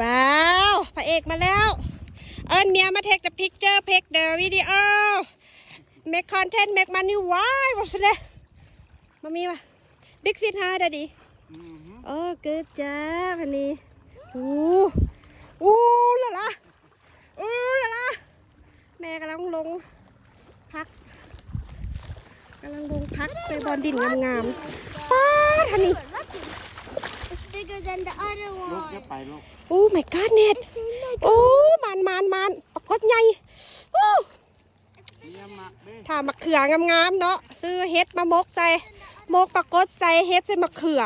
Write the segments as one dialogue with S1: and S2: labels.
S1: ว้าวพระเอกมาแล้ว เอิญเมียมาเทค the picture take the video make content make money why บอกสิเลยมามีวะ big fit ฮะดดีโอ้ good job พันนี้อู้อู้ละละอู้ละละแม่กำลังลงพักกำลังลงพักไปบอลดินงามๆป้าดทันนี้
S2: It's bigger than the other
S3: ลูก
S2: one.
S3: จะไปลูก
S1: โอ้ my god เน็ตโอ้มันมันมันปรากฏใหญ่โอ้
S3: เนี่ยหมักเด้
S1: ถ้ามะเขืองามๆเนาะซื้อเฮ็ดมามกใส่มกปรากฏใส่เฮ็ดใส่มะเขือ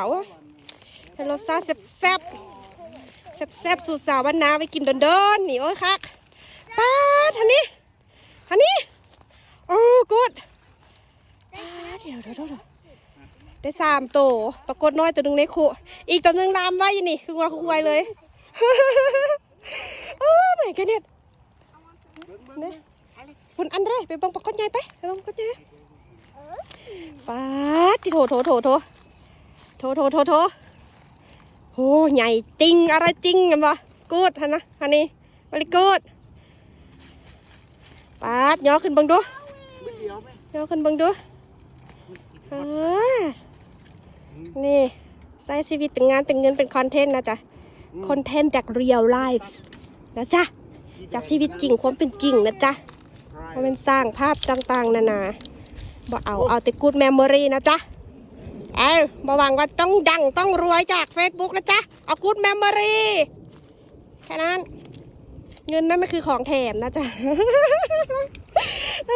S1: ให้รสชาติแซ่บๆแซ่บๆสูตรสาวบ้านนาไปกินเดินๆนี่โอ้ยคักป้าดทันนี้ทันนี้โอ้กูดเดี๋ยวเดี๋ยวเดี๋ยวเดี๋ยว ได้สามตัว ปรากฏน้อยตัวหนึ่งในคุอีกตัวหนึ่งลามไว้อยู่นี่ คือว่าคุยเลยโอ้ไม่กันเนี่ยนี่คุณอันเด้ไปบังปรากฏใหญ่ไปไปบังปรากฏใหญ่ป้าดที่โถโถโถโถโถโถโถโถโอ้ใหญ่จริงอะไรจริงกันวะกูดฮะนะฮันนี่บริกูดป้าดย่อขึ้นบังดู
S3: ย่
S1: อขึ้นบังดูอ่า นี่ใช้ชีวิตเป็นงานเป็นเงินเป็นคอนเทนต์นะจ๊ะคอนเทนต์จากเรียลไลฟ์นะจ๊ะจากชีวิตจริงความเป็นจริงนะจ๊ะเพราะมันสร้างภาพต่างๆ นานาบ่เอาเอาแต่กูดแมมโมรีนะจ๊ะเอ้าบ่หวังว่าต้องดังต้องรวยจาก Facebook นะจ๊ะเอากูดแมมโมรีแค่นั้น เงินนั่นไม่คือของแถมนะจ๊ะเอ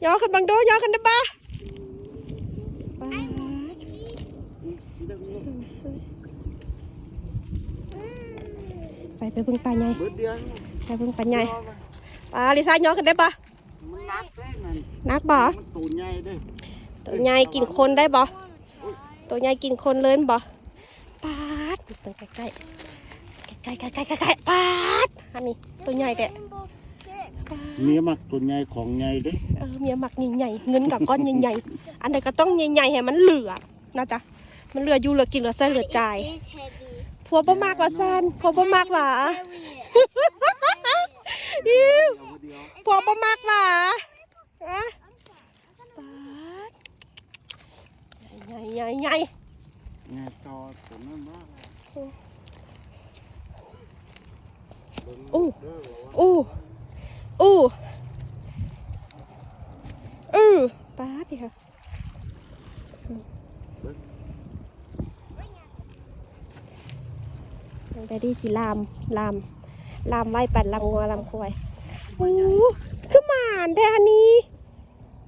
S1: อย่อขึ้นบังโดย่อขึ้นได้ปะป๊าด ไปไปเบิ่งปลาใหญ่
S3: เบิดเดียว
S1: ไปเบิ่งปลาใหญ่ปลาลิซ่าย่อขึ้นได้ปะ
S3: มันนักได้นั่น
S1: นักบ่
S3: มันตูใหญ่เด้
S1: ตัวใหญ่กินคนได้บ่ตัวใหญ่กินคนเลยบ่ปาดตัวใกล้ใกล้ใกล้ใกล้ใกล้ใกล้ใกล้ปาดอันนี้ตัวใหญ่แก
S2: Rainbow stick.
S3: เมียหมักตัวใหญ่ของใหญ่เด้
S1: เออเมียหมักใหญ่ๆเงินกับก้อนใหญ่ๆอันใดก็ต้องใหญ่ๆให้มันเหลือนะจ๊ะมันเหลืออยู่เหลือกินเหลือใส่เหลือจ่าย
S2: It is heavy.
S1: ผัวบ่มากว่าซันผัวบ่มากว่า
S2: Carry it.
S1: อิ๊ว
S3: เอาเดียว
S1: ผัวบ่มากว่าอะปาดใหญ่ใหญ่ใหญ่
S3: แง่จอตัวนั้นว่า
S1: อู้อู้อู้อือปาดดิค่ะ แดดดี้สิลามลามลามไว้ปั่นลำงัวลำควายโอ้คือหมานแท้อันนี้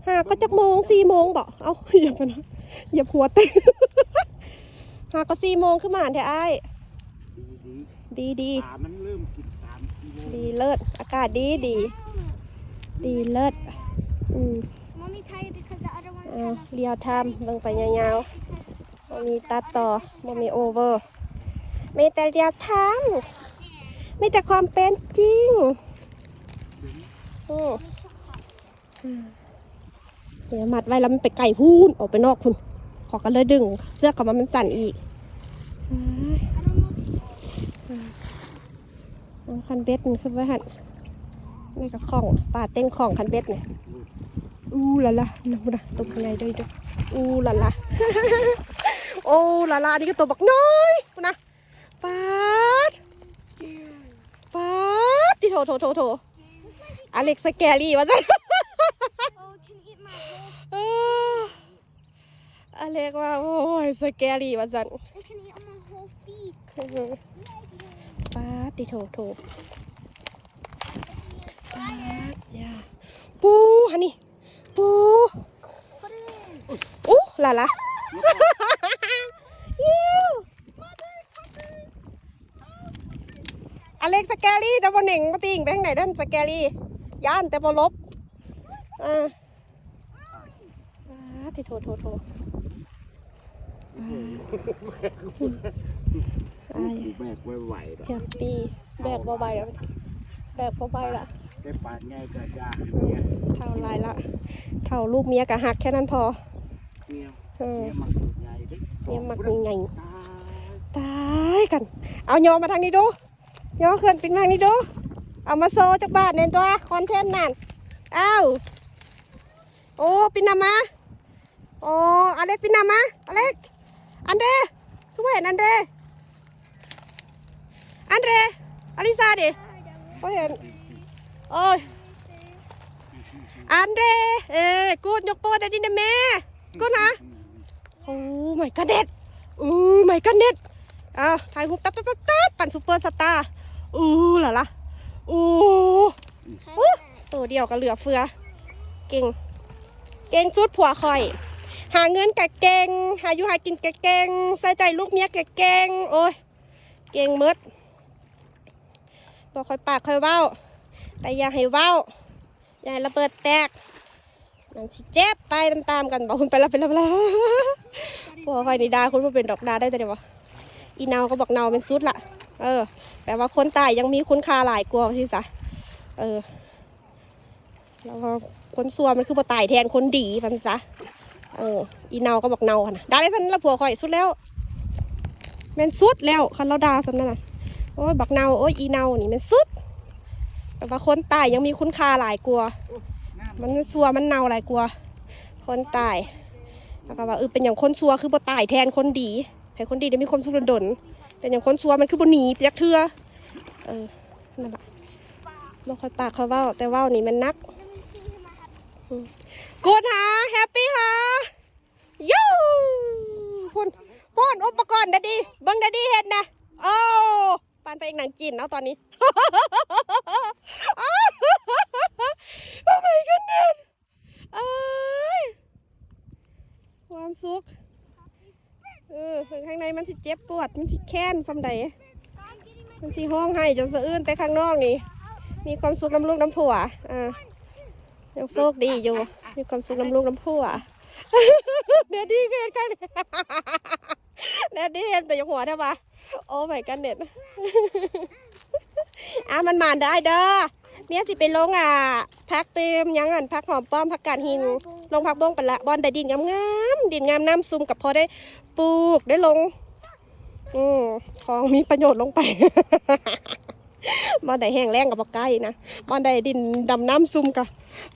S1: หาก็จักโมงสี่โมงบอกเอ้าอย่าไปนะอย่าหัวเต้นหาก็สี่โมงคือหมานแท้ไอ้าย
S3: ดีดี
S1: ดีดี
S3: ตามันเริ่มกินตามกิโล
S1: ดีเลิศอากาศดีดีดีเลิศอืม
S2: Mommy tired because the other one
S1: เอาเรียวทำลงไปยาวๆบ่มีตัดต่อบ่มีโอเวอร์ มีแต่เรียวทำมีแต่ความเป็นจริงอืมเดี๋ยวมัดไว้แล้วมันไปไก่พูนออกไปนอกพุ่นขอกันเลยดึง เสื้อเขามามันสั่นอีกอ้ายเอาคันเบ็ดมันขึ้นไว้หันนี่ก็ของป่าเต้นของคันเบ็ดเนี่ยอู้ละละนะนะตัวข้างในด้วยด้วยอู้ละละ โอ้ละละนี่ก็ตัวบักน้อยนะปาดปาด ที่โถโถโถโถอเล็กสแกรี่วะจ้ะ
S2: Oh, can eat my whole.
S1: เอออเล็กว่า โอ้ยสแกรี่วะจัน
S2: It can eat on my whole feet.
S1: ปาดที่โถโถปาดอย่าปูฮันนี่ปู
S2: Put it in.
S1: อู้ละละ ยิว อเล็กสแกรี่แต่บนเหน่งมาติงไปทางไหนเด้านสแกรี่ย่านแต่บลบอ่าอ่าที่โทโทโทอ่า
S3: กูแบกไว้ไหวหรอก
S1: แฮปปี้แบกเบาๆแล้วแบกเบาๆละ
S3: ได้ปาดง่ายก็ยากเนี่ย
S1: เท่าไรละเท่าลูกเมียกะหักแค่นั้นพอ
S3: เมีย
S1: เออ
S3: เมียหมักตัวใหญ่เด้
S1: เมียมักมีไง
S3: ตาย
S1: ตายกัน เอาโยมมาทางนี้ดู ย่อเขื่อนปินมากนี่ดูเอามาโซจากบ้านเนี่ยตัวคอนเทนต์นั่นอ้าวโอ้ปินนามาโอ้อเล็กปินนามาอเล็กอันเดรคือว่าเห็นอันเดรอันเดรอลิซาดิว่าเห็นโอ้ยอันเดรเอ้กูดยกโปรได้ดินะแม่กูนะโอ้ไม่กันเด็ดอู้ไม่กันเด็ดอ้าวถ่ายรูปตับตับตับตับปั่นซูเปอร์สตาร์ อู้ล่ะล่ะโอ้โอ้ตัวเดียวก็เหลือเฟือ เก่ง เก่งสุดผัวคอย หาเงินกะเก่ง หาอยู่หากินกะเก่ง ใส่ใจลูกเมียกะเก่ง โอ้ย เก่งหมืดบอกคอยปากคอยเว้า แต่อย่าให้เว้า อย่าให้ระเบิดแตกมันสิเจ็บไปตามๆกันบอกคุณไปแล้วไปแล้วไปแล้วผัวคอยนี่ดาคุณมาเป็นดอกดาได้แต่เดี๋ยววะอีเนาก็บอกเนาเป็นสุดละ เออ แปลว่าคนตายยังมีคุณค่าหลายกว่าที่สะเออ แล้วก็คนซัวมันคือบ่ตายแทนคนดีมันซะเออ อีเนาก็บอกเนาค่ะนะด่าได้สันละผัวข่อยสุดแล้วแม่นสุดแล้วคันเราด่าสันนั่นน่ะโอ้ยบักเนาโอ้ยอีเนานี่แมันสุด แต่ว่าคนตายยังมีคุณค่าหลายกว่ามันซัวมันเนาหลายกว่าคนตายแล้วก็ว่าเออเป็นอย่างคนซัวคือบ่ตายแทนคนดีให้คนดีได้มีความสุขดน เป็นอย่างคนซัวมันคือบนหนีเปียกเทือเออนั่นแหละบ่ค่อยปากเขาเว้าแต่ว่านี่มันนักกูดฮะแฮปปี้ฮะยูพุ่นพุ่นอุปกรณ์ดดีเบิ้งดดดีเห็นนะโอ้ปานไปอีกหนังจีนแล้วตอนนี้ โอ้ my goodness เอ้ยความสุข เออข้างในมันสิ เจ็บปวดมันสิแค้นสำใดมันสิห้องให้จนสะอื้นแต่ข้างนอกนี่ มีความสุขน้ำลูกน้ำผัวอ่ายังโชคดีอยู่ มีความสุขน้ำลูกน้ำผัวเดี๋ยวดีเกินกันเดี๋ยวดีเห็นแต่ยังหัวใช่ปะโอ้ไม่กันเน็ตอะมันมาได้เด้อเนี่ยสิไปลงอะพักเต็มยังอันพักหอมป้อมพักกาดหินลงพักบ้งไปละบอลได้ดินงามๆดินงามน้ำซุ่มกับพอได้ปลูกได้ลง อืมของมีประโยชน์ลงไปบอลได้แห้งแรงกับบอกไก่นะบอลได้ดินดำน้ำซุ่มกับ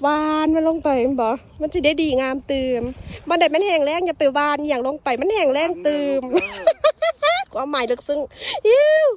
S1: วานมันลงไปมันบอกมันจะได้ดีงามเติมบอลได้มันแห้งแรงอย่าไปวานอย่างลงไป มันแห้งแรงเติมความหมายลึกซึ้งยิ้ว